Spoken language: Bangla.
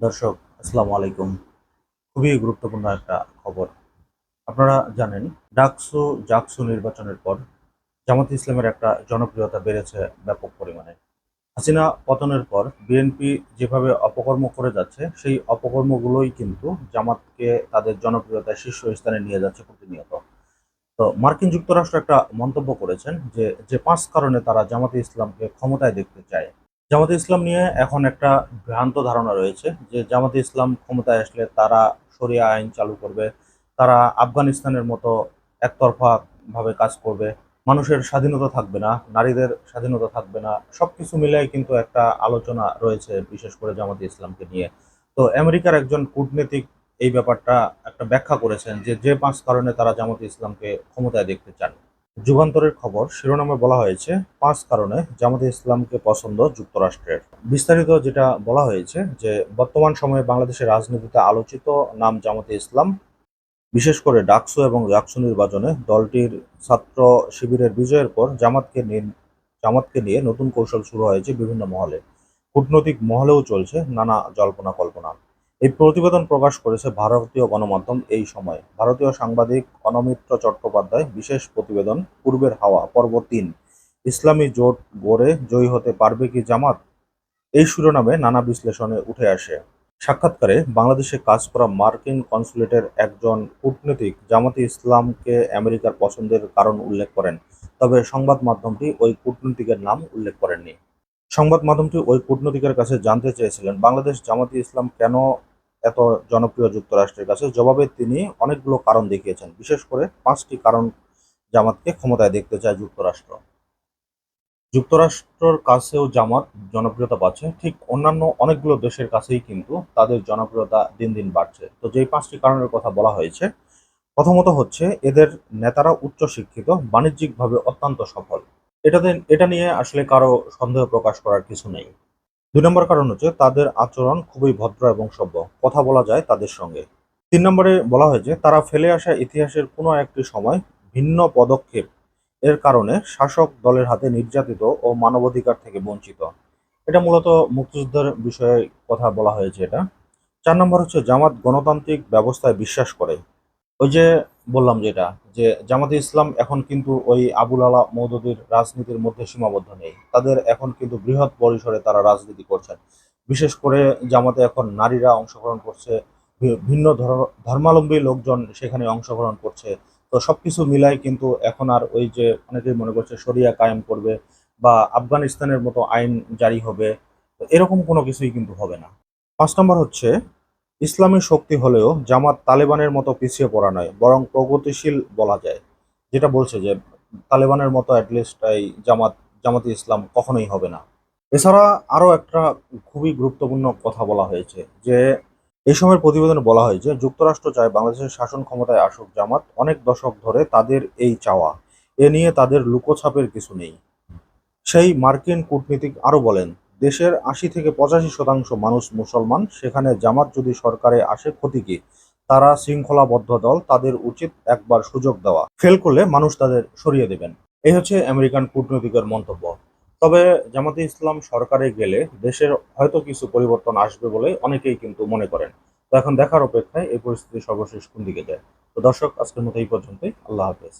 দর্শক, আসসালামু আলাইকুম। খুবই গুরুত্বপূর্ণ একটা খবর। আপনারা জানেন, ডাকসু জাকসু নির্বাচনের পর জামাত ইসলামের একটা জনপ্রিয়তা বেড়েছে ব্যাপক পরিমাণে। হাসিনা পতনের পর বিএনপি যেভাবে অপকর্ম করে যাচ্ছে, সেই অপকর্মগুলোই কিন্তু জামাতকে তাদের জনপ্রিয়তার শীর্ষস্থানে নিয়ে যাচ্ছে প্রতিনিয়ত। তো মার্কিন যুক্তরাষ্ট্র একটা মন্তব্য করেছেন যে যে পাঁচ কারণে তারা জামাতে ইসলামকে ক্ষমতায় দেখতে চায়। জামাতে ইসলাম নিয়ে এখন একটা ভ্রান্ত ধারণা রয়েছে যে জামাতে ইসলাম ক্ষমতায় আসলে তারা শরিয়া আইন চালু করবে, তারা আফগানিস্তানের মতো একতরফা ভাবে কাজ করবে, মানুষের স্বাধীনতা থাকবে না, নারীদের স্বাধীনতা থাকবে না, সবকিছু মিলিয়ে কিন্তু একটা আলোচনা রয়েছে বিশেষ করে জামাতে ইসলামকে নিয়ে। তো আমেরিকার একজন কূটনীতিক এই ব্যাপারটা একটা ব্যাখ্যা করেছেন যে যে পাঁচ কারণে তারা জামাতে ইসলামকে ক্ষমতায় দেখতে চান। যুগান্তরের খবর শিরোনামে বলা হয়েছে পাঁচ কারণে জামাতে ইসলামকে পছন্দ যুক্তরাষ্ট্রের। বিস্তারিত যেটা বলা হয়েছে যে বর্তমান সময়ে বাংলাদেশের রাজনীতিতে আলোচিত নাম জামাতে ইসলাম। বিশেষ করে ডাকসু এবং জাকসু নির্বাচনে দলটির ছাত্র শিবিরের বিজয়ের পর জামাতকে নিয়ে জামাতকে নিয়ে নতুন কৌশল শুরু হয়েছে বিভিন্ন মহলে। কূটনৈতিক মহলেও চলছে নানা জল্পনা কল্পনা এই প্রতিবেদন প্রকাশ করেছে ভারতীয় গণমাধ্যম এই সময়। ভারতীয় সাংবাদিক অনমিত্র চট্টোপাধ্যায়, বিশেষ প্রতিবেদন, পূর্বের হাওয়া, পর্ব তিন, ইসলামী জোট গড়ে জয়ী হতে পারবে কি জামাত? এই শিরোনামে নানা বিশ্লেষণে উঠে আসে। সাক্ষাৎকারে বাংলাদেশে কাজ করা মার্কিন কনসুলেটের একজন কূটনীতিক জামাতে ইসলামকে আমেরিকার পছন্দের কারণ উল্লেখ করেন, তবে সংবাদ মাধ্যমটি ওই কূটনীতিকের নাম উল্লেখ করেননি। সংবাদ মাধ্যমটি ওই কূটনীতিকের কাছে জানতে চেয়েছিলেন, বাংলাদেশ জামাতে ইসলাম কেন এত জনপ্রিয় যুক্তরাষ্ট্রের কাছে, জবাবে তিনি অনেকগুলো কারণ দেখিয়েছেন। বিশেষ করে পাঁচটি কারণ জামাতকে ক্ষমতায় দেখতে চায় যুক্তরাষ্ট্র। যুক্তরাষ্ট্রর কাছেও জামাত জনপ্রিয়তা পাচ্ছে। ঠিক অন্যান্য অনেকগুলো দেশের কাছেই কিন্তু তাদের জনপ্রিয়তা দিন দিন বাড়ছে। তো যেই পাঁচটি কারণের কথা বলা হয়েছে, প্রথমত হচ্ছে এদের নেতারা উচ্চ শিক্ষিত বাণিজ্যিকভাবে অত্যন্ত সফল। এটাতে, এটা নিয়ে আসলে কারও সন্দেহ প্রকাশ করার কিছু নেই। দুই নম্বর কারণ হচ্ছে তাদের আচরণ খুবই ভদ্র এবং সভ্য। কথা বলা যায় তাদের সঙ্গে। তিন নম্বরে বলা হয়েছে তারা ফেলে আসা ইতিহাসের কোনো একটি সময় ভিন্ন পদক্ষেপ এর কারণে শাসক দলের হাতে নির্যাতিত ও মানবাধিকার থেকে বঞ্চিত। এটা মূলত মুক্তিযুদ্ধের বিষয়ে কথা বলা হয়েছে এটা। চার নম্বর হচ্ছে জামাত গণতান্ত্রিক ব্যবস্থায় বিশ্বাস করে। ওই যে বললাম যেটা, যে জামাতে ইসলাম এখন কিন্তু ওই আবুল আলা মৌদুদির রাজনীতির মধ্যে সীমাবদ্ধ নেই। তাদের এখন কিন্তু বৃহৎ পরিসরে তারা রাজনীতি করছেন। বিশেষ করে জামাতে এখন নারীরা অংশগ্রহণ করছে ভিন্ন ধর- ধর্মাবলম্বী লোকজন সেখানে অংশগ্রহণ করছে। তো সবকিছু মিলাই কিন্তু এখন আর ওই যে অনেকেই মনে করছে শরিয়া কায়েম করবে বা আফগানিস্তানের মতো আইন জারি হবে। এরকম কোনো কিছুই কিন্তু হবে না। পাঁচ নম্বর হচ্ছে ইসলামী শক্তি হলেও জামাত তালেবানের মতো পিছিয়ে পড়া নয়, বরং প্রগতিশীল বলা যায়। যেটা বলছে যে, তালেবানের মতো অ্যাটলিস্ট এই জামাত, জামাতি ইসলাম কখনোই হবে না। এছাড়া আরও একটা খুবই গুরুত্বপূর্ণ কথা বলা হয়েছে যে, এই সময়ের প্রতিবেদনে বলা হয় যে, যুক্তরাষ্ট্র চায় বাংলাদেশের শাসন ক্ষমতায় আসুক জামাত অনেক দশক ধরে তাদের এই চাওয়া। এ নিয়ে তাদের লুকোছাপের কিছু নেই। সেই মার্কিন কূটনীতিক আরও বলেন দেশের আশি থেকে পঁচাশি শতাংশ মানুষ মুসলমান। সেখানে জামাত যদি সরকারে আসে, ক্ষতি কি? তারা শৃঙ্খলাবদ্ধ দল, তাদের উচিত একবার সুযোগ দেওয়া। ফেল করলে মানুষ তাদের সরিয়ে দেবেন। এই হচ্ছে আমেরিকান কূটনীতিকের মন্তব্য। তবে জামাতে ইসলাম সরকারে গেলে দেশের হয়তো কিছু পরিবর্তন আসবে বলে অনেকেই কিন্তু মনে করেন। তো এখন দেখার অপেক্ষায় এই পরিস্থিতি সর্বশেষ কোন দিকে যায়? তো দর্শক, আজকের মতো এই পর্যন্তই। আল্লাহ হাফেজ।